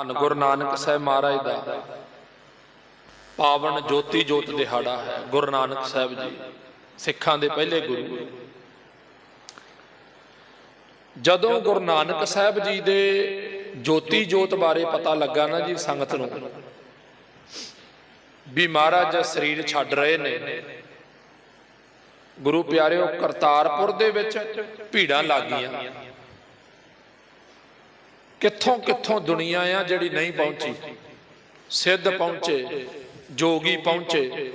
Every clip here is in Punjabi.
ਧੰਨ ਗੁਰੂ ਨਾਨਕ ਸਾਹਿਬ ਮਹਾਰਾਜ ਦਾ। ਪਾਵਨ ਜੋਤੀ ਜੋਤ ਦਿਹਾੜਾ ਹੈ, ਗੁਰੂ ਨਾਨਕ ਸਾਹਿਬ ਜੀ, ਸਿੱਖਾਂ ਦੇ ਪਹਿਲੇ ਗੁਰੂ। ਜਦੋਂ ਗੁਰੂ ਨਾਨਕ ਸਾਹਿਬ ਜੀ ਦੇ ਜੋਤੀ ਜੋਤ ਬਾਰੇ ਪਤਾ ਲੱਗਾ ਨਾ ਜੀ ਸੰਗਤ ਨੂੰ, ਵੀ ਮਹਾਰਾਜ ਸਰੀਰ ਛੱਡ ਰਹੇ ਨੇ। ਗੁਰੂ ਪਿਆਰਿਓ ਕਰਤਾਰਪੁਰ ਦੇ ਵਿੱਚ ਭੀੜਾਂ ਲੱਗ ਗਈਆਂ ਕਿੱਥੋਂ ਕਿੱਥੋਂ ਦੁਨੀਆ ਆ ਜਿਹੜੀ ਨਹੀਂ ਪਹੁੰਚੀ? ਸਿੱਧ ਪਹੁੰਚੇ, ਜੋਗੀ ਪਹੁੰਚੇ,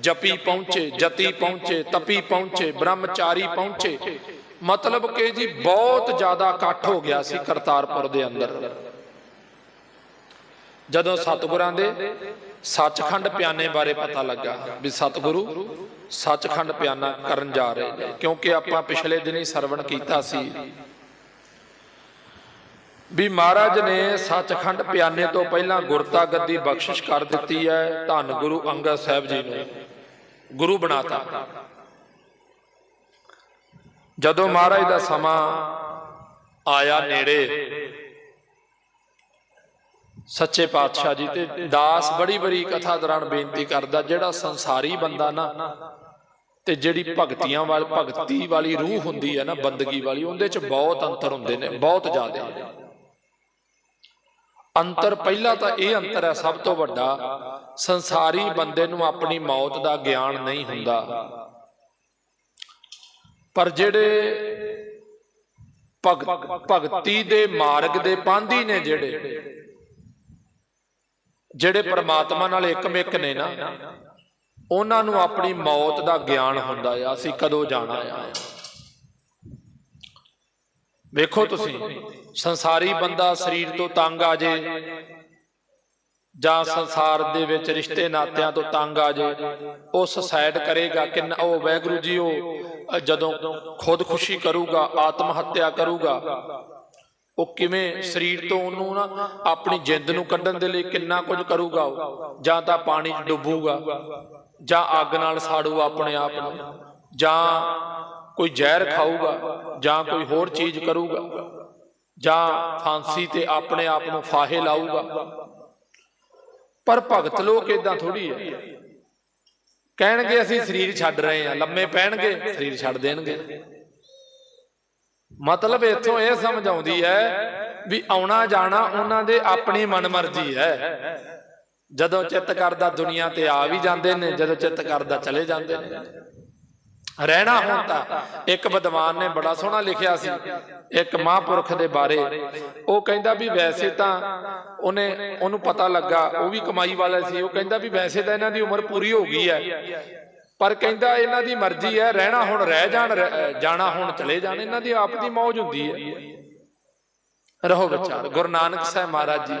ਜਪੀ ਪਹੁੰਚੇ, ਜਤੀ ਪਹੁੰਚੇ, ਤਪੀ ਪਹੁੰਚੇ, ਬ੍ਰਹਮਚਾਰੀ ਪਹੁੰਚੇ। ਮਤਲਬ ਕਿ ਜੀ ਬਹੁਤ ਜ਼ਿਆਦਾ ਇਕੱਠ ਹੋ ਗਿਆ ਸੀ ਕਰਤਾਰਪੁਰ ਦੇ ਅੰਦਰ। ਜਦੋਂ ਸਤਿਗੁਰਾਂ ਦੇ ਸੱਚਖੰਡ ਪਿਆਨੇ ਬਾਰੇ ਪਤਾ ਲੱਗਾ ਵੀ ਸਤਿਗੁਰੂ ਸੱਚਖੰਡ ਪਿਆਨਾ ਕਰਨ ਜਾ ਰਹੇ ਨੇ, ਕਿਉਂਕਿ ਆਪਾਂ ਪਿਛਲੇ ਦਿਨ ਹੀ ਸਰਵਣ ਕੀਤਾ ਸੀ ਵੀ ਮਹਾਰਾਜ ਨੇ ਸੱਚਖੰਡ ਪਿਆਨੇ ਤੋਂ ਪਹਿਲਾਂ ਗੁਰਤਾ ਗੱਦੀ ਬਖਸ਼ਿਸ਼ ਕਰ ਦਿੱਤੀ ਹੈ। ਧੰਨ ਗੁਰੂ ਅੰਗਦ ਸਾਹਿਬ ਜੀ ਨੂੰ। ਗੁਰੂ ਬਣਾਤਾ। ਜਦੋਂ ਮਹਾਰਾਜ ਦਾ ਸਮਾਂ ਆਇਆ ਨੇੜੇ, ਸੱਚੇ ਪਾਤਸ਼ਾਹ ਜੀ ਤੇ ਦਾਸ ਬੜੀ ਬੜੀ ਕਥਾ ਦੌਰਾਨ ਬੇਨਤੀ ਕਰਦਾ, ਜਿਹੜਾ ਸੰਸਾਰੀ ਬੰਦਾ ਨਾ, ਤੇ ਜਿਹੜੀ ਭਗਤੀਆਂ ਵਾਲ, ਭਗਤੀ ਵਾਲੀ ਰੂਹ ਹੁੰਦੀ ਹੈ ਨਾ, ਬੰਦਗੀ ਵਾਲੀ, ਉਹਦੇ ਚ ਬਹੁਤ ਅੰਤਰ ਹੁੰਦੇ ਨੇ, ਬਹੁਤ ਜ਼ਿਆਦਾ। ਅੰਤਰ ਪਹਿਲਾ ਤਾਂ ਇਹ ਅੰਤਰ ਹੈ ਸਭ ਤੋਂ ਵੱਡਾ। ਸੰਸਾਰੀ ਬੰਦੇ ਨੂੰ ਆਪਣੀ ਮੌਤ ਦਾ ਗਿਆਨ ਨਹੀਂ ਹੁੰਦਾ। ਪਰ ਜਿਹੜੇ ਭਗ- ਭਗਤੀ ਦੇ ਮਾਰਗ ਦੇ ਪਾਂਧੀ ਨੇ ਜਿਹੜੇ ਜਿਹੜੇ ਪ੍ਰਮਾਤਮਾ ਨਾਲ ਇੱਕਮਿਕ ਨੇ ਨਾ, ਉਹਨਾਂ ਨੂੰ ਆਪਣੀ ਮੌਤ ਦਾ ਗਿਆਨ ਹੁੰਦਾ ਆ, ਅਸੀਂ ਕਦੋਂ ਜਾਣਾ ਆ। ਵੇਖੋ ਤੁਸੀਂ ਸੰਸਾਰੀ ਬੰਦਾ ਸਰੀਰ ਤੋਂ ਤੰਗ ਆ ਜੇ ਜਾਂ। ਸੰਸਾਰ ਦੇ ਵਿੱਚ ਰਿਸ਼ਤੇ ਨਾਤਿਆਂ ਤੋਂ ਤੰਗ ਆ ਜੇ ਉਹ ਸੁਸਾਇਡ ਕਰੇਗਾ ਕਿ ਉਹ ਵੈਗੁਰੂ ਜੀ ਉਹ ਜਦੋਂ ਖੁਦਕੁਸ਼ੀ ਕਰੂਗਾ ਆਤਮ ਹੱਤਿਆ ਕਰੂਗਾ। ਉਹ ਕਿਵੇਂ ਸਰੀਰ ਤੋਂ ਉਹਨੂੰ ਨਾ ਆਪਣੀ ਜਿੰਦ ਨੂੰ ਕੱਢਣ ਦੇ ਲਈ ਕਿੰਨਾ ਕੁਝ ਕਰੂਗਾ ਉਹ ਜਾਂ ਤਾਂ ਪਾਣੀ 'ਚ ਡੁੱਬੂਗਾ ਜਾਂ ਅੱਗ ਨਾਲ ਸਾੜੂ ਆਪਣੇ ਆਪ ਨੂੰ। ਜਾਂ ਕੋਈ ਜ਼ਹਿਰ ਖਾਊਗਾ ਜਾਂ ਕੋਈ ਹੋਰ ਚੀਜ਼ ਕਰੂਗਾ ਜਾਂ ਫਾਂਸੀ ਤੇ ਆਪਣੇ ਆਪ ਨੂੰ ਫਾਹੇ ਲਾਊਗਾ। ਪਰ ਭਗਤ ਲੋਕ ਇਦਾਂ ਥੋੜੀ ਹੈ ਕਹਿਣਗੇ ਅਸੀਂ ਸਰੀਰ ਛੱਡ ਰਹੇ ਹਾਂ, ਲੰਮੇ ਪੈਣਗੇ, ਸਰੀਰ ਛੱਡ ਦੇਣਗੇ। ਮਤਲਬ ਇੱਥੋਂ ਇਹ ਸਮਝ ਆਉਂਦੀ ਹੈ ਵੀ ਆਉਣਾ ਜਾਣਾ ਉਹਨਾਂ ਦੇ ਆਪਣੀ ਮਨਮਰਜ਼ੀ ਹੈ। ਜਦੋਂ ਚਿੱਤ ਕਰਦਾ ਦੁਨੀਆ ਤੇ ਆ ਵੀ ਜਾਂਦੇ ਨੇ, ਜਦੋਂ ਚਿੱਤ ਕਰਦਾ ਚਲੇ ਜਾਂਦੇ ਨੇ। ਰਹਿਣਾ ਹੁਣ ਤਾਂ ਇੱਕ ਵਿਦਵਾਨ ਨੇ ਬੜਾ ਸੋਹਣਾ ਲਿਖਿਆ ਸੀ। ਇੱਕ ਮਹਾਂਪੁਰਖ ਦੇ ਬਾਰੇ। ਉਹ ਕਹਿੰਦਾ ਵੀ ਵੈਸੇ ਤਾਂ ਉਹਨੇ ਉਹਨੂੰ ਪਤਾ ਲੱਗਾ ਉਹ ਵੀ ਕਮਾਈ ਵਾਲਾ ਸੀ। ਉਹ ਕਹਿੰਦਾ ਵੀ ਵੈਸੇ ਤਾਂ ਇਹਨਾਂ ਦੀ ਉਮਰ ਪੂਰੀ ਹੋ ਗਈ ਹੈ। ਪਰ ਕਹਿੰਦਾ ਇਹਨਾਂ ਦੀ ਮਰਜ਼ੀ ਹੈ ਰਹਿਣਾ ਹੁਣ ਰਹਿ ਜਾਣ ਜਾਣਾ ਹੁਣ ਚਲੇ ਜਾਣ। ਇਹਨਾਂ ਦੀ ਆਪ ਦੀ ਮੌਜ ਹੁੰਦੀ ਹੈ। ਰਹੋ ਵਿਚਾਰ। ਗੁਰੂ ਨਾਨਕ ਸਾਹਿਬ ਮਹਾਰਾਜ ਜੀ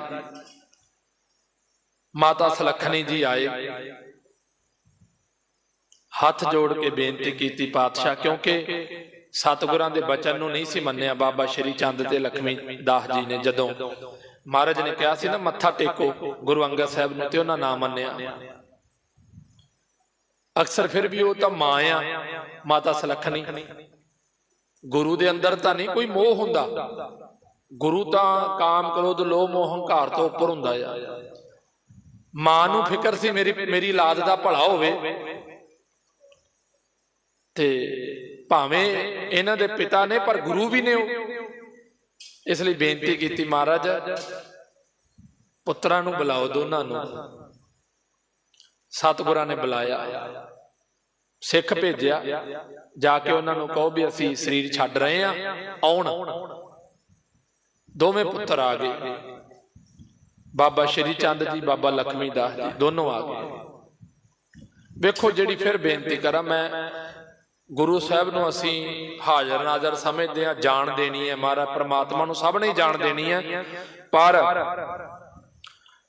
ਮਾਤਾ ਸਲੱਖਣੀ ਜੀ ਆਏ। ਹੱਥ ਜੋੜ ਕੇ ਬੇਨਤੀ ਕੀਤੀ ਪਾਤਸ਼ਾਹ, ਕਿਉਂਕਿ ਸਤਿਗੁਰਾਂ ਦੇ ਬਚਨ ਨੂੰ ਨਹੀਂ ਸੀ ਮੰਨਿਆ ਬਾਬਾ ਸ਼੍ਰੀ ਚੰਦ ਤੇ ਲక్ష్ਮੀ ਦਾਸ ਜੀ ਨੇ ਜਦੋਂ ਮਹਾਰਾਜ ਨੇ ਕਿਹਾ ਸੀ ਨਾ, ਮੱਥਾ ਟੇਕੋ ਗੁਰੂ ਅੰਗਦ ਸਾਹਿਬ ਨੂੰ ਤੇ ਉਹਨਾਂ ਨਾ ਮੰਨਿਆ। ਅਕਸਰ ਫਿਰ ਵੀ ਉਹ ਤਾਂ ਮਾਂ ਆ ਮਾਤਾ ਸਲੱਖਣੀ। ਗੁਰੂ ਦੇ ਅੰਦਰ ਤਾਂ ਨਹੀਂ ਕੋਈ ਮੋਹ ਹੁੰਦਾ। ਗੁਰੂ ਤਾਂ ਕਾਮ, ਕ੍ਰੋਧ, ਲੋਭ, ਮੋਹ, ਹੰਕਾਰ ਤੋਂ ਉੱਪਰ ਹੁੰਦਾ ਆ। ਮਾਂ ਨੂੰ ਫਿਕਰ ਸੀ ਮੇਰੀ ਮੇਰੀ ਲਾਦ ਦਾ ਭਲਾ ਹੋਵੇ। ਤੇ ਭਾਵੇਂ ਇਹਨਾਂ ਦੇ ਪਿਤਾ ਨੇ, ਪਰ ਗੁਰੂ ਵੀ ਨੇ ਉਹ। ਇਸ ਲਈ ਬੇਨਤੀ ਕੀਤੀ ਮਹਾਰਾਜ, ਪੁੱਤਰਾਂ ਨੂੰ ਬੁਲਾਓ ਦੋਨਾਂ ਨੂੰ। ਸਤਿਗੁਰਾਂ ਨੇ ਬੁਲਾਇਆ। ਸਿੱਖ ਭੇਜਿਆ। ਜਾ ਕੇ ਉਹਨਾਂ ਨੂੰ ਕਹੋ ਵੀ ਅਸੀਂ ਸਰੀਰ ਛੱਡ ਰਹੇ ਆ ਆਉਣ। ਦੋਵੇਂ ਪੁੱਤਰ ਆ ਗਏ। ਬਾਬਾ ਸ਼੍ਰੀ ਚੰਦ ਜੀ, ਬਾਬਾ ਲਖਮੀ ਦਾਸ ਜੀ, ਦੋਨੋਂ ਆ ਗਏ। ਵੇਖੋ ਜਿਹੜੀ ਫਿਰ ਬੇਨਤੀ ਕਰਾਂ, ਮੈਂ ਗੁਰੂ ਸਾਹਿਬ ਨੂੰ ਅਸੀਂ ਹਾਜ਼ਰ ਨਾਜ਼ਰ ਸਮਝਦੇ ਆ ਜਾਣ ਦੇਣੀ ਹੈ। ਮਹਾਰਾਜ ਪ੍ਰਮਾਤਮਾ ਨੂੰ ਸਭ ਨੇ ਜਾਣ ਦੇਣੀ ਹੈ। ਪਰ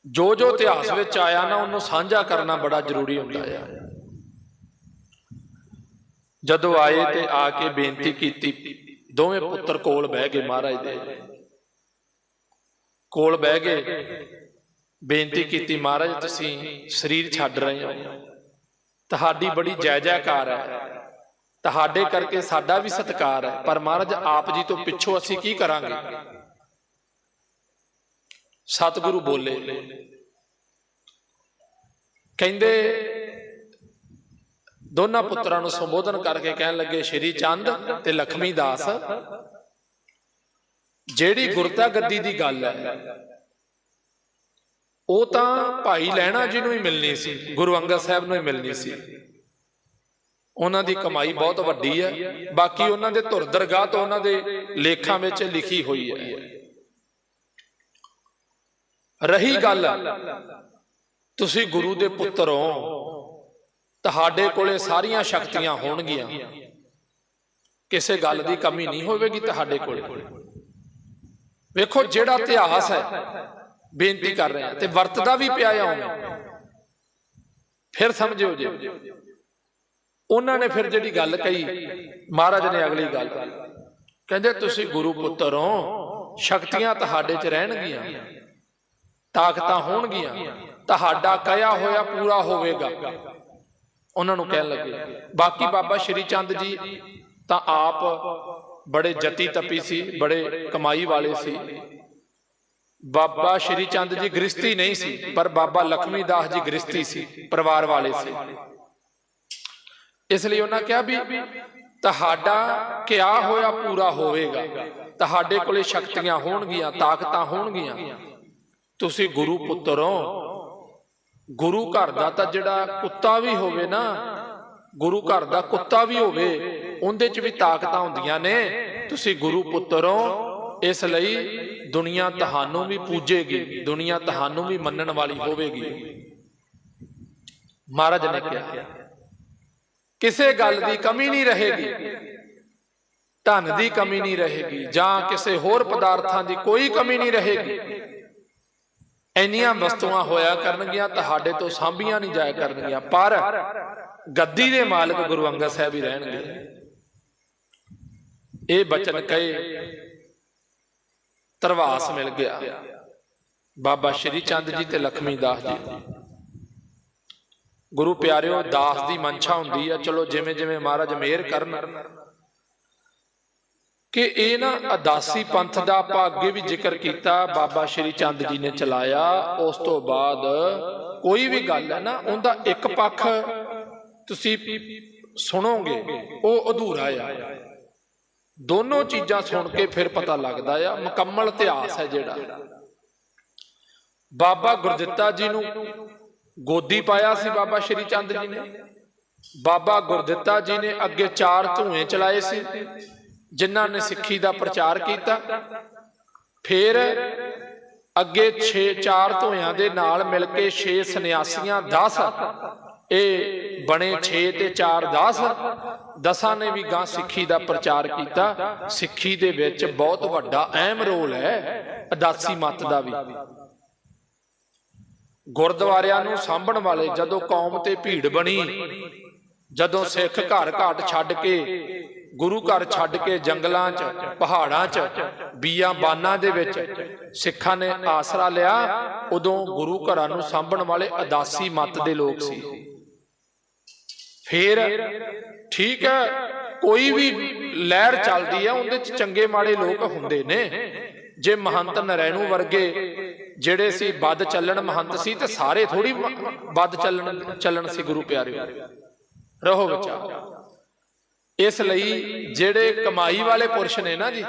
ਜੋ ਜੋ ਇਤਿਹਾਸ ਵਿੱਚ ਆਇਆ ਨਾ, ਉਹਨੂੰ ਸਾਂਝਾ ਕਰਨਾ ਬੜਾ ਜ਼ਰੂਰੀ ਹੁੰਦਾ ਹੈ ਜਦੋਂ ਆਏ ਤੇ ਆ ਕੇ ਬੇਨਤੀ ਕੀਤੀ, ਦੋਵੇਂ ਪੁੱਤਰ ਕੋਲ ਬਹਿ ਗਏ ਮਹਾਰਾਜ ਦੇ। ਕੋਲ ਬਹਿ ਗਏ, ਬੇਨਤੀ ਕੀਤੀ, ਮਹਾਰਾਜ, ਤੁਸੀਂ ਸਰੀਰ ਛੱਡ ਰਹੇ ਹੋ। ਤੁਹਾਡੀ ਬੜੀ ਜੈ ਜੈਕਾਰ ਹੈ। ਤੁਹਾਡੇ ਕਰਕੇ ਸਾਡਾ ਵੀ ਸਤਿਕਾਰ ਹੈ, ਪਰ ਮਹਾਰਾਜ, ਆਪ ਜੀ ਤੋਂ ਪਿੱਛੋਂ ਅਸੀਂ ਕੀ ਕਰਾਂਗੇ? ਸਤਿਗੁਰੂ ਬੋਲੇ। ਕਹਿੰਦੇ, ਦੋਨਾਂ ਪੁੱਤਰਾਂ ਨੂੰ ਸੰਬੋਧਨ ਕਰਕੇ ਕਹਿਣ ਲੱਗੇ, ਸ਼੍ਰੀ ਚੰਦ ਤੇ ਲਖਮੀ ਦਾਸ, ਜਿਹੜੀ ਗੁਰਤਾ ਗੱਦੀ ਦੀ ਗੱਲ ਹੈ, ਉਹ ਤਾਂ ਭਾਈ ਲੈਣਾ ਜੀ ਨੂੰ ਹੀ ਮਿਲਣੀ ਸੀ, ਗੁਰੂ ਅੰਗਦ ਸਾਹਿਬ ਨੂੰ ਹੀ ਮਿਲਣੀ ਸੀ। ਉਹਨਾਂ ਦੀ ਕਮਾਈ ਬਹੁਤ ਵੱਡੀ ਹੈ। ਬਾਕੀ ਉਹਨਾਂ ਦੇ ਧੁਰ ਦਰਗਾਹ ਤੋਂ ਉਹਨਾਂ ਦੇ ਲੇਖਾਂ ਵਿੱਚ ਲਿਖੀ ਹੋਈ ਹੈ। ਰਹੀ ਗੱਲ। ਤੁਸੀਂ ਗੁਰੂ ਦੇ ਪੁੱਤਰ ਹੋ। ਤੁਹਾਡੇ ਕੋਲੇ ਸਾਰੀਆਂ ਸ਼ਕਤੀਆਂ ਹੋਣਗੀਆਂ। ਕਿਸੇ ਗੱਲ ਦੀ ਕਮੀ ਨਹੀਂ ਹੋਵੇਗੀ ਤੁਹਾਡੇ ਕੋਲੇ। ਵੇਖੋ ਜਿਹੜਾ ਇਤਿਹਾਸ ਹੈ। ਬੇਨਤੀ ਕਰ ਰਹੇ ਤੇ ਵਰਤਦਾ ਵੀ ਪਿਆ ਆ ਉਹਨੇ ਫਿਰ ਸਮਝਿਓ ਜੇ। ਉਹਨਾਂ ਨੇ ਫਿਰ ਜਿਹੜੀ ਗੱਲ ਕਹੀ ਮਹਾਰਾਜ ਨੇ ਅਗਲੀ ਗੱਲ ਕਹਿੰਦੇ ਤੁਸੀਂ ਗੁਰੂ ਪੁੱਤਰ ਹੋ ਸ਼ਕਤੀਆਂ ਤੁਹਾਡੇ 'ਚ ਰਹਿਣਗੀਆਂ। ਤਾਕਤਾਂ ਹੋਣਗੀਆਂ। ਤੁਹਾਡਾ ਕਹਿਆ ਹੋਇਆ ਪੂਰਾ ਹੋਵੇਗਾ। ਉਹਨਾਂ ਨੂੰ ਕਹਿਣ ਲੱਗੇ ਬਾਕੀ ਬਾਬਾ ਸ਼੍ਰੀ ਚੰਦ ਜੀ ਤਾਂ ਆਪ ਬੜੇ ਜਤੀ ਤਪੀ ਸੀ ਬੜੇ ਕਮਾਈ ਵਾਲੇ ਸੀ। ਬਾਬਾ ਸ਼੍ਰੀ ਚੰਦ ਜੀ ਗ੍ਰਸਤੀ ਨਹੀਂ ਸੀ ਪਰ ਬਾਬਾ ਲਖਮੀ ਦਾਸ ਜੀ ਗ੍ਰਸਤੀ ਸੀ ਪਰਿਵਾਰ ਵਾਲੇ ਸੀ। ਇਸ ਲਈ ਉਹਨਾਂ ਕਿਹਾ ਵੀ ਤੁਹਾਡਾ ਕਿਆ ਹੋਇਆ ਪੂਰਾ ਹੋਵੇਗਾ। ਤੁਹਾਡੇ ਕੋਲੇ ਸ਼ਕਤੀਆਂ ਹੋਣਗੀਆਂ, ਤਾਕਤਾਂ ਹੋਣਗੀਆਂ। ਤੁਸੀਂ ਗੁਰੂ ਪੁੱਤਰ ਹੋ। ਗੁਰੂ ਘਰ ਦਾ ਤਾਂ ਜਿਹੜਾ ਕੁੱਤਾ ਵੀ ਹੋਵੇ ਨਾ, ਗੁਰੂ ਘਰ ਦਾ ਕੁੱਤਾ ਵੀ ਹੋਵੇ, ਉਹਦੇ 'ਚ ਵੀ ਤਾਕਤਾਂ ਹੁੰਦੀਆਂ ਨੇ। ਤੁਸੀਂ ਗੁਰੂ ਪੁੱਤਰ ਹੋ। ਇਸ ਲਈ ਦੁਨੀਆ ਤੁਹਾਨੂੰ ਵੀ ਪੂਜੇਗੀ, ਦੁਨੀਆ ਤੁਹਾਨੂੰ ਵੀ ਮੰਨਣ ਵਾਲੀ ਹੋਵੇਗੀ। ਮਹਾਰਾਜ ਨੇ ਕਿਹਾ। ਕਿਸੇ ਗੱਲ ਦੀ ਕਮੀ ਨਹੀਂ ਰਹੇਗੀ। ਧਨ ਦੀ ਕਮੀ ਨਹੀਂ ਰਹੇਗੀ ਜਾਂ ਕਿਸੇ ਹੋਰ ਪਦਾਰਥਾਂ ਦੀ ਕੋਈ ਕਮੀ ਨਹੀਂ ਰਹੇਗੀ। ਇੰਨੀਆਂ ਵਸਤੂਆਂ ਹੋਇਆ ਕਰਨਗੀਆਂ ਤੁਹਾਡੇ ਤੋਂ ਸਾਂਭੀਆਂ ਨਹੀਂ ਜਾਇਆ ਕਰਨਗੀਆਂ। ਪਰ ਗੱਦੀ ਦੇ ਮਾਲਕ ਗੁਰੂ ਅੰਗਦ ਸਾਹਿਬ ਹੀ ਰਹਿਣਗੇ। ਇਹ ਬਚਨ ਕਹੇ ਤਰਵਾਸ ਮਿਲ ਗਿਆ। ਬਾਬਾ ਸ਼੍ਰੀ ਚੰਦ ਜੀ ਤੇ ਲਖਮੀ ਦਾਸ ਜੀ। ਗੁਰੂ ਪਿਆਰਿਓ, ਦਾਸ ਦੀ ਮਨਸ਼ਾ ਹੁੰਦੀ ਆ। ਚਲੋ ਜਿਵੇਂ ਜਿਵੇਂ ਮਹਾਰਾਜ ਮਿਹਰ ਕਰਨ। ਕਿ ਇਹ ਨਾ ਅਦਾਸੀ ਪੰਥ ਦਾ ਆਪਾਂ ਅੱਗੇ ਵੀ ਜ਼ਿਕਰ ਕੀਤਾ, ਬਾਬਾ ਸ਼੍ਰੀ ਚੰਦ ਜੀ ਨੇ ਚਲਾਇਆ। ਉਸ ਤੋਂ ਬਾਅਦ ਕੋਈ ਵੀ ਗੱਲ ਹੈ ਨਾ, ਉਹਦਾ ਇੱਕ ਪੱਖ ਤੁਸੀਂ ਸੁਣੋਗੇ, ਉਹ ਅਧੂਰਾ ਆ। ਦੋਨੋਂ ਚੀਜ਼ਾਂ ਸੁਣ ਕੇ ਫਿਰ ਪਤਾ ਲੱਗਦਾ ਆ, ਮੁਕੰਮਲ ਇਤਿਹਾਸ ਹੈ ਜਿਹੜਾ। ਬਾਬਾ ਗੁਰਦਿੱਤਾ ਜੀ ਨੂੰ ਗੋਦੀ ਪਾਇਆ ਸੀ ਬਾਬਾ ਸ਼੍ਰੀ ਚੰਦ ਜੀ ਨੇ। ਬਾਬਾ ਗੁਰਦਿੱਤਾ ਜੀ ਨੇ ਅੱਗੇ ਚਾਰ ਧੂਏ ਚਲਾਏ ਸੀ ਜਿਨ੍ਹਾਂ ਨੇ ਸਿੱਖੀ ਦਾ ਪ੍ਰਚਾਰ ਕੀਤਾ। ਫਿਰ ਅੱਗੇ 6 ਚਾਰ ਧੋਇਆਂ ਦੇ ਨਾਲ ਮਿਲ ਕੇ 6 ਸੰਨਿਆਸੀਆਂ 10 ਇਹ ਬਣੇ 6 ਤੇ 4 10 ਦਸਾਂ। ਨੇ ਵੀ ਗਾਂ ਸਿੱਖੀ ਦਾ ਪ੍ਰਚਾਰ ਕੀਤਾ। ਸਿੱਖੀ ਦੇ ਵਿੱਚ ਬਹੁਤ ਵੱਡਾ ਅਹਿਮ ਰੋਲ ਹੈ। ਅਦਾਸੀ ਮਤ ਦਾ ਵੀ। ਗੁਰਦੁਆਰਿਆਂ ਨੂੰ ਸਾਂਭਣ ਵਾਲੇ ਜਦੋਂ ਕੌਮ ਤੇ ਭੀੜ ਬਣੀ, ਜਦੋਂ ਸਿੱਖ ਘਰ ਘਾਟ ਛੱਡ ਕੇ, ਗੁਰੂ ਘਰ ਛੱਡ ਕੇ ਜੰਗਲਾਂ 'ਚ, ਪਹਾੜਾਂ 'ਚ, ਬੀਆਂ ਬਾਨਾਂ ਦੇ ਵਿੱਚ ਸਿੱਖਾਂ ਨੇ ਆਸਰਾ ਲਿਆ, ਉਦੋਂ ਗੁਰੂ ਘਰਾਂ ਨੂੰ ਸਾਂਭਣ ਵਾਲੇ ਅਦਾਸੀ ਮਤ ਦੇ ਲੋਕ ਸੀ। ਫੇਰ ਠੀਕ ਹੈ, ਕੋਈ ਵੀ ਲਹਿਰ ਚੱਲਦੀ ਹੈ, ਉਹਦੇ 'ਚ ਚੰਗੇ ਮਾੜੇ ਲੋਕ ਹੁੰਦੇ ਨੇ। ਜੇ ਮਹੰਤ ਨਰੈਣੂ ਵਰਗੇ ਜਿਹੜੇ ਸੀ ਵੱਧ ਚੱਲਣ ਮਹੰਤ ਸੀ ਤੇ ਸਾਰੇ ਥੋੜੀ ਵੱਧ ਚੱਲਣ ਚੱਲਣ ਸੀ ਗੁਰੂ ਪਿਆਰਿਓ ਰਹੋ ਵਿਚਾਰ। ਇਸ ਲਈ ਜਿਹੜੇ ਕਮਾਈ ਵਾਲੇ ਪੁਰਸ਼ ਨੇ ਨਾ ਜੀ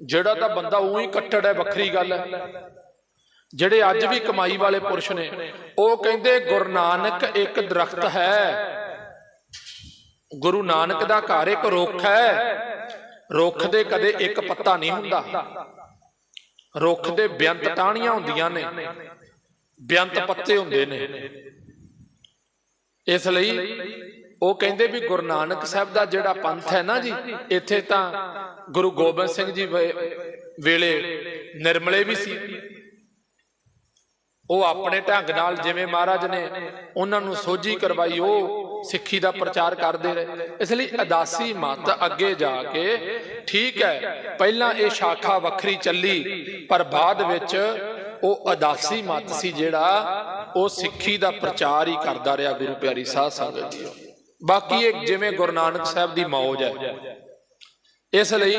ਜਿਹੜਾ ਤਾਂ ਬੰਦਾ ਉਹੀ ਕੱਟੜ ਹੈ ਵੱਖਰੀ ਗੱਲ। ਹੈ। ਜਿਹੜੇ ਅੱਜ ਵੀ ਕਮਾਈ ਵਾਲੇ ਪੁਰਸ਼ ਨੇ ਉਹ ਕਹਿੰਦੇ ਗੁਰੂ ਨਾਨਕ ਇੱਕ ਦਰਖਤ ਹੈ। ਗੁਰੂ ਨਾਨਕ ਦਾ ਘਰ ਇੱਕ ਰੁੱਖ ਹੈ। ਰੁੱਖ ਦੇ ਕਦੇ ਇੱਕ ਪੱਤਾ ਨਹੀਂ ਹੁੰਦਾ। ਰੁੱਖ ਦੇ ਬੇਅੰਤ ਟਾਹਣੀਆਂ ਹੁੰਦੀਆਂ ਨੇ ਬੇਅੰਤ ਪੱਤੇ ਹੁੰਦੇ ਨੇ। ਇਸ ਲਈ ਉਹ ਕਹਿੰਦੇ ਵੀ ਗੁਰੂ ਨਾਨਕ ਸਾਹਿਬ ਦਾ ਜਿਹੜਾ ਪੰਥ ਹੈ ਨਾ ਜੀ, ਇੱਥੇ ਤਾਂ ਗੁਰੂ ਗੋਬਿੰਦ ਸਿੰਘ ਜੀ ਵੇਲੇ ਨਿਰਮਲੇ ਵੀ ਸੀ। ਉਹ ਆਪਣੇ ਢੰਗ ਨਾਲ ਜਿਵੇਂ ਮਹਾਰਾਜ ਨੇ ਉਹਨਾਂ ਨੂੰ ਸੋਝੀ ਕਰਵਾਈ, ਉਹ ਸਿੱਖੀ ਦਾ ਪ੍ਰਚਾਰ ਕਰਦੇ ਰਹੇ। ਇਸ ਲਈ ਅਦਾਸੀ ਮਤ ਅੱਗੇ ਜਾ ਕੇ, ਠੀਕ ਹੈ, ਪਹਿਲਾਂ ਇਹ ਸ਼ਾਖਾ ਵੱਖਰੀ ਚੱਲੀ, ਪਰ ਬਾਅਦ ਵਿੱਚ ਉਹ ਅਦਾਸੀ ਮਤ ਸੀ ਜਿਹੜਾ ਉਹ ਸਿੱਖੀ ਦਾ ਪ੍ਰਚਾਰ ਹੀ ਕਰਦਾ ਰਿਹਾ ਗੁਰੂ ਪਿਆਰੀ ਸਾਧ ਸੰਗਤ ਜੀ। ਬਾਕੀ ਇਹ ਜਿਵੇਂ ਗੁਰੂ ਨਾਨਕ ਸਾਹਿਬ ਦੀ ਮੌਜ ਹੈ। ਇਸ ਲਈ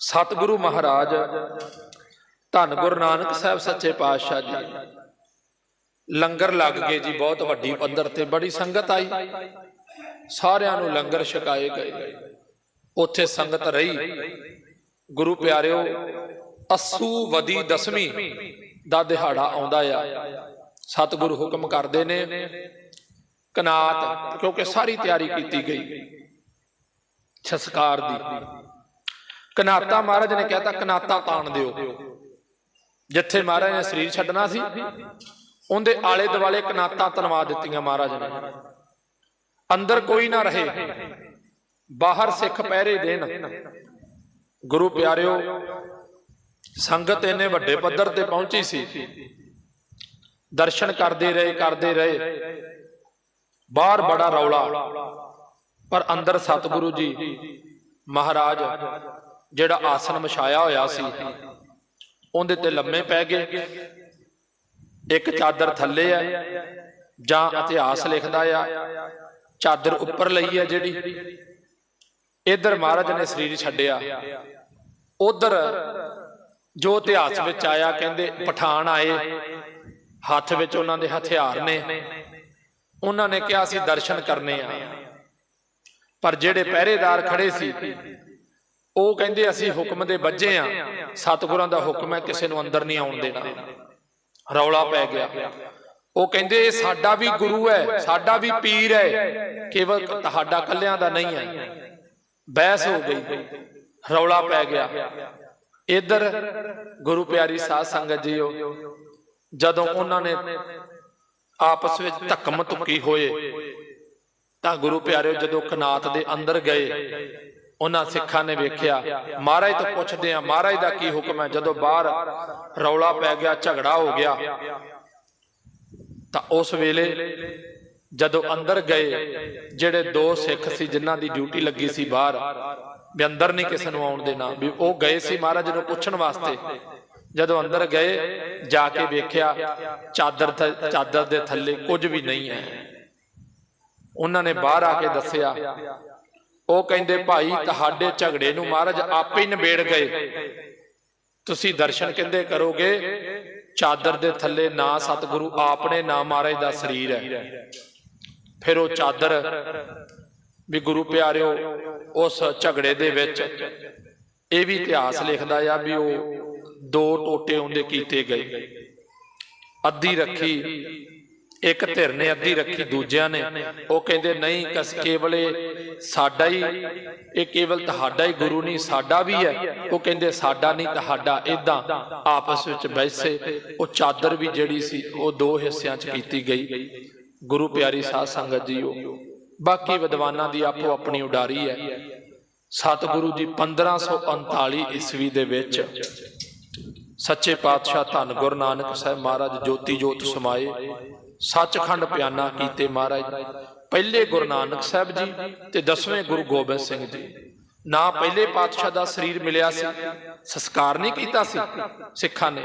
ਸਤਿਗੁਰੂ ਮਹਾਰਾਜ, ਧੰਨ ਗੁਰੂ ਨਾਨਕ ਸਾਹਿਬ ਸੱਚੇ ਪਾਤਸ਼ਾਹ ਜੀ। ਲੰਗਰ ਲੱਗ ਗਏ ਜੀ, ਬਹੁਤ ਵੱਡੀ ਪੱਧਰ ਤੇ ਬੜੀ ਸੰਗਤ ਆਈ। ਸਾਰਿਆਂ ਨੂੰ ਲੰਗਰ ਛਕਾਏ ਗਏ। ਉੱਥੇ ਸੰਗਤ ਰਹੀ। ਗੁਰੂ ਪਿਆਰਿਓ, ਅਸੂ ਵਦੀ ਦਸਵੀਂ ਦਾ ਦਿਹਾੜਾ ਆਉਂਦਾ ਆ। ਸਤਿਗੁਰੂ ਹੁਕਮ ਕਰਦੇ ਨੇ। ਕਨਾਤ, ਕਿਉਂਕਿ ਸਾਰੀ ਤਿਆਰੀ ਕੀਤੀ ਗਈ। ਸੰਸਕਾਰ ਦੀ। ਕਨਾਤਾ ਮਹਾਰਾਜ ਨੇ ਕਹਿਤਾ, ਕਨਾਤਾ ਤਾਣ ਦਿਓ। ਜਿੱਥੇ ਮਹਾਰਾਜ ਨੇ ਸਰੀਰ ਛੱਡਣਾ ਸੀ ਉਹਦੇ ਆਲੇ ਦੁਆਲੇ ਕਨਾਤਾਂ ਤਨਵਾ ਦਿੱਤੀਆਂ ਮਹਾਰਾਜ ਨੇ। ਅੰਦਰ ਕੋਈ ਨਾ ਰਹੇ, ਬਾਹਰ ਸਿੱਖ ਪਹਿਰੇ ਦੇਣ। ਗੁਰੂ ਪਿਆਰਿਓ, ਸੰਗਤ ਇਹਨੇ ਵੱਡੇ ਪੱਧਰ ਤੇ ਪਹੁੰਚੀ ਸੀ। ਦਰਸ਼ਨ ਕਰਦੇ ਰਹੇ ਕਰਦੇ ਰਹੇ। ਬਾਹਰ ਬੜਾ ਰੌਲਾ। ਪਰ ਅੰਦਰ ਸਤਿਗੁਰੂ ਜੀ, ਮਹਾਰਾਜ, ਜਿਹੜਾ ਆਸਨ ਮਛਾਇਆ ਹੋਇਆ ਸੀ, ਉਹਦੇ ਤੇ ਲੰਮੇ ਪੈ ਗਏ। ਇੱਕ ਚਾਦਰ ਥੱਲੇ ਹੈ ਜਾਂ ਇਤਿਹਾਸ ਲਿਖਦਾ ਆ, ਚਾਦਰ ਉੱਪਰ ਲਈ ਹੈ ਜਿਹੜੀ। ਇਧਰ ਮਹਾਰਾਜ ਨੇ ਸਰੀਰ ਛੱਡਿਆ। ਉਧਰ ਜੋ ਇਤਿਹਾਸ ਵਿੱਚ ਆਇਆ, ਕਹਿੰਦੇ ਪਠਾਨ ਆਏ, ਹੱਥ ਵਿੱਚ ਉਹਨਾਂ ਦੇ ਹਥਿਆਰ ਨੇ। ਉਹਨਾਂ ਨੇ ਕਿਹਾ, ਅਸੀਂ ਦਰਸ਼ਨ ਕਰਨੇ ਆ। ਪਰ ਜਿਹੜੇ ਪਹਿਰੇਦਾਰ ਖੜੇ ਸੀ, ਉਹ ਕਹਿੰਦੇ, ਅਸੀਂ ਹੁਕਮ ਦੇ ਬੱਝੇ ਆ। ਸਤਿਗੁਰਾਂ ਦਾ ਹੁਕਮ ਹੈ, ਕਿਸੇ ਨੂੰ ਅੰਦਰ ਨਹੀਂ ਆਉਣ ਦੇਣਾ। ਰੌਲਾ ਪੈ ਗਿਆ। ਉਹ ਕਹਿੰਦੇ, ਸਾਡਾ ਵੀ ਗੁਰੂ ਹੈ, ਸਾਡਾ ਵੀ ਪੀਰ ਹੈ। ਕੇਵਲ ਤੁਹਾਡਾ ਕੱਲਿਆਂ ਦਾ ਨਹੀਂ ਹੈ। ਬਹਿਸ ਹੋ ਗਈ। ਰੌਲਾ ਪੈ ਗਿਆ। ਇਧਰ ਗੁਰੂ ਪਿਆਰੀ ਸਾਧ ਸੰਗਤ ਜੀਓ, ਜਦੋਂ ਉਹਨਾਂ ਨੇ ਆਪਸ ਵਿੱਚ ਧੱਕਮ ਧੁੱਕੀ ਹੋਏ, ਤਾਂ ਗੁਰੂ ਪਿਆਰਿਓ ਜਦੋਂ ਕਨਾਤ ਦੇ ਅੰਦਰ ਗਏ ਉਹਨਾਂ ਸਿੱਖਾਂ ਨੇ ਵੇਖਿਆ ਮਹਾਰਾਜ ਤੋਂ ਪੁੱਛਦੇ ਆ ਮਹਾਰਾਜ ਦਾ ਕੀ ਹੁਕਮ ਹੈ? ਜਦੋਂ ਬਾਹਰ ਰੌਲਾ ਪੈ ਗਿਆ ਝਗੜਾ ਹੋ ਗਿਆ। ਤਾਂ ਉਸ ਵੇਲੇ ਜਦੋਂ ਅੰਦਰ ਗਏ ਜਿਹੜੇ ਦੋ ਸਿੱਖ ਸੀ ਜਿਨ੍ਹਾਂ ਦੀ ਡਿਊਟੀ ਲੱਗੀ ਸੀ ਬਾਹਰ ਵੀ ਅੰਦਰ ਨਹੀਂ ਕਿਸੇ ਨੂੰ ਆਉਣ ਦੇਣਾ ਵੀ ਉਹ ਗਏ ਸੀ ਮਹਾਰਾਜ ਨੂੰ ਪੁੱਛਣ ਵਾਸਤੇ। ਜਦੋਂ ਅੰਦਰ ਗਏ ਜਾ ਕੇ ਵੇਖਿਆ ਚਾਦਰ ਚਾਦਰ ਦੇ ਥੱਲੇ ਕੁਝ ਵੀ ਨਹੀਂ ਹੈ। ਉਹਨਾਂ ਨੇ ਬਾਹਰ ਆ ਕੇ ਦੱਸਿਆ ਉਹ ਕਹਿੰਦੇ, ਭਾਈ, ਤੁਹਾਡੇ ਝਗੜੇ ਨੂੰ ਮਹਾਰਾਜ ਆਪੇ ਹੀ ਨਿਬੇੜ ਗਏ। ਤੁਸੀਂ ਦਰਸ਼ਨ ਕਹਿੰਦੇ ਕਰੋਗੇ? ਚਾਦਰ ਦੇ ਥੱਲੇ ਨਾ ਸਤਿਗੁਰੂ, ਆਪਣੇ ਨਾ ਮਹਾਰਾਜ ਦਾ ਸਰੀਰ ਹੈ। ਫਿਰ ਉਹ ਚਾਦਰ ਵੀ ਗੁਰੂ ਪਿਆਰਿਓ, ਉਸ ਝਗੜੇ ਦੇ ਵਿੱਚ ਇਹ ਵੀ ਇਤਿਹਾਸ ਲਿਖਦਾ ਆ ਵੀ ਉਹ ਦੋ ਟੋਟੇ ਉਹਦੇ ਕੀਤੇ ਗਏ। ਅੱਧੀ ਰੱਖੀ ਇੱਕ ਧਿਰ ਨੇ ਅੱਧੀ ਰੱਖੀ ਦੂਜਿਆਂ ਨੇ। ਉਹ ਕਹਿੰਦੇ, ਨਹੀਂ, ਕਸ ਕੇਵਲ ਇਹ ਸਾਡਾ ਹੀ, ਇਹ ਕੇਵਲ ਤੁਹਾਡਾ ਹੀ ਗੁਰੂ ਨਹੀਂ, ਸਾਡਾ ਵੀ ਹੈ। ਉਹ ਕਹਿੰਦੇ, ਸਾਡਾ ਨਹੀਂ, ਤੁਹਾਡਾ ਇਦਾਂ ਆਪਸ ਵਿੱਚ ਬੈਸੇ। ਉਹ ਚਾਦਰ ਵੀ ਜਿਹੜੀ ਸੀ, ਉਹ ਦੋ ਹਿੱਸਿਆਂ 'ਚ ਕੀਤੀ ਗਈ। ਗੁਰੂ ਪਿਆਰੀ ਸਾਧ ਸੰਗਤ ਜੀਓ, ਬਾਕੀ ਵਿਦਵਾਨਾਂ ਦੀ ਆਪੋ ਆਪਣੀ ਉਡਾਰੀ ਹੈ। ਸਤਿਗੁਰੂ ਜੀ 1539 ਈਸਵੀ ਦੇ ਵਿੱਚ ਸੱਚੇ ਪਾਤਸ਼ਾਹ ਧੰਨ ਗੁਰੂ ਨਾਨਕ ਸਾਹਿਬ ਮਹਾਰਾਜ ਜੋਤੀ ਜੋਤ ਸਮਾਏ। ਸੱਚਖੰਡ ਪਿਆਨਾ ਕੀਤੇ ਮਹਾਰਾਜ। ਪਹਿਲੇ ਗੁਰੂ ਨਾਨਕ ਸਾਹਿਬ ਜੀ ਤੇ ਦਸਵੇਂ ਗੁਰੂ ਗੋਬਿੰਦ ਸਿੰਘ ਜੀ। ਨਾ ਪਹਿਲੇ ਪਾਤਸ਼ਾਹ ਦਾ ਸਰੀਰ ਮਿਲਿਆ ਸੀ, ਸੰਸਕਾਰ ਨਹੀਂ ਕੀਤਾ ਸੀ ਸਿੱਖਾਂ ਨੇ।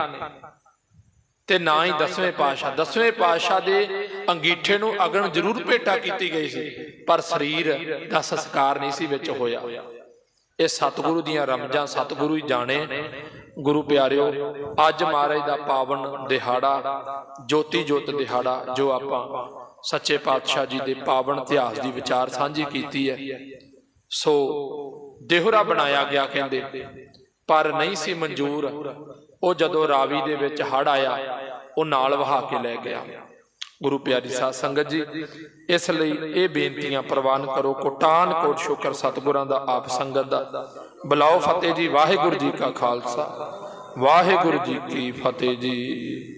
ਤੇ ਨਾ ਹੀ ਦਸਵੇਂ ਪਾਤਸ਼ਾਹ। ਦਸਵੇਂ ਪਾਤਸ਼ਾਹ ਦੇ ਅੰਗੀਠੇ ਨੂੰ ਅਗਨ ਜ਼ਰੂਰ ਭੇਟਾ ਕੀਤੀ ਗਈ ਸੀ, ਪਰ ਸਰੀਰ ਦਾ ਸੰਸਕਾਰ ਨਹੀਂ ਸੀ ਵਿੱਚ ਹੋਇਆ। ਇਹ ਸਤਿਗੁਰੂ ਦੀਆਂ ਰਮਜਾਂ ਸਤਿਗੁਰੂ ਹੀ ਜਾਣੇ। ਗੁਰੂ ਪਿਆਰਿਓ, ਅੱਜ ਮਹਾਰਾਜ ਦਾ ਪਾਵਨ ਦਿਹਾੜਾ, ਜੋਤੀ ਜੋਤ ਦਿਹਾੜਾ, ਜੋ ਆਪਾਂ ਸੱਚੇ ਪਾਤਸ਼ਾਹ ਜੀ ਦੇ ਪਾਵਨ ਇਤਿਹਾਸ ਦੀ ਵਿਚਾਰ ਸਾਂਝੀ ਕੀਤੀ ਹੈ। ਸੋ ਦੇਹੁਰਾ ਬਣਾਇਆ ਗਿਆ ਕਹਿੰਦੇ, ਪਰ ਨਹੀਂ ਸੀ ਮਨਜ਼ੂਰ, ਉਹ ਜਦੋਂ ਰਾਵੀ ਦੇ ਵਿੱਚ ਹੜ ਆਇਆ, ਉਹ ਨਾਲ ਵਹਾ ਕੇ ਲੈ ਗਿਆ। ਗੁਰੂ ਪਿਆਰੀ ਸਾਧ ਸੰਗਤ ਜੀ, ਇਸ ਲਈ ਇਹ ਬੇਨਤੀਆਂ ਪ੍ਰਵਾਨ ਕਰੋ, ਕੋਟਾਨ ਕੋਟ ਸ਼ੁਕਰ ਸਤਿਗੁਰਾਂ ਦਾ ਆਪ ਸੰਗਤ ਦਾ। ਬੁਲਾਓ ਫਤਿਹ ਜੀ ਵਾਹਿਗੁਰੂ ਜੀ ਕਾ ਖਾਲਸਾ। ਵਾਹਿਗੁਰੂ ਜੀ ਕੀ ਫਤਿਹ ਜੀ।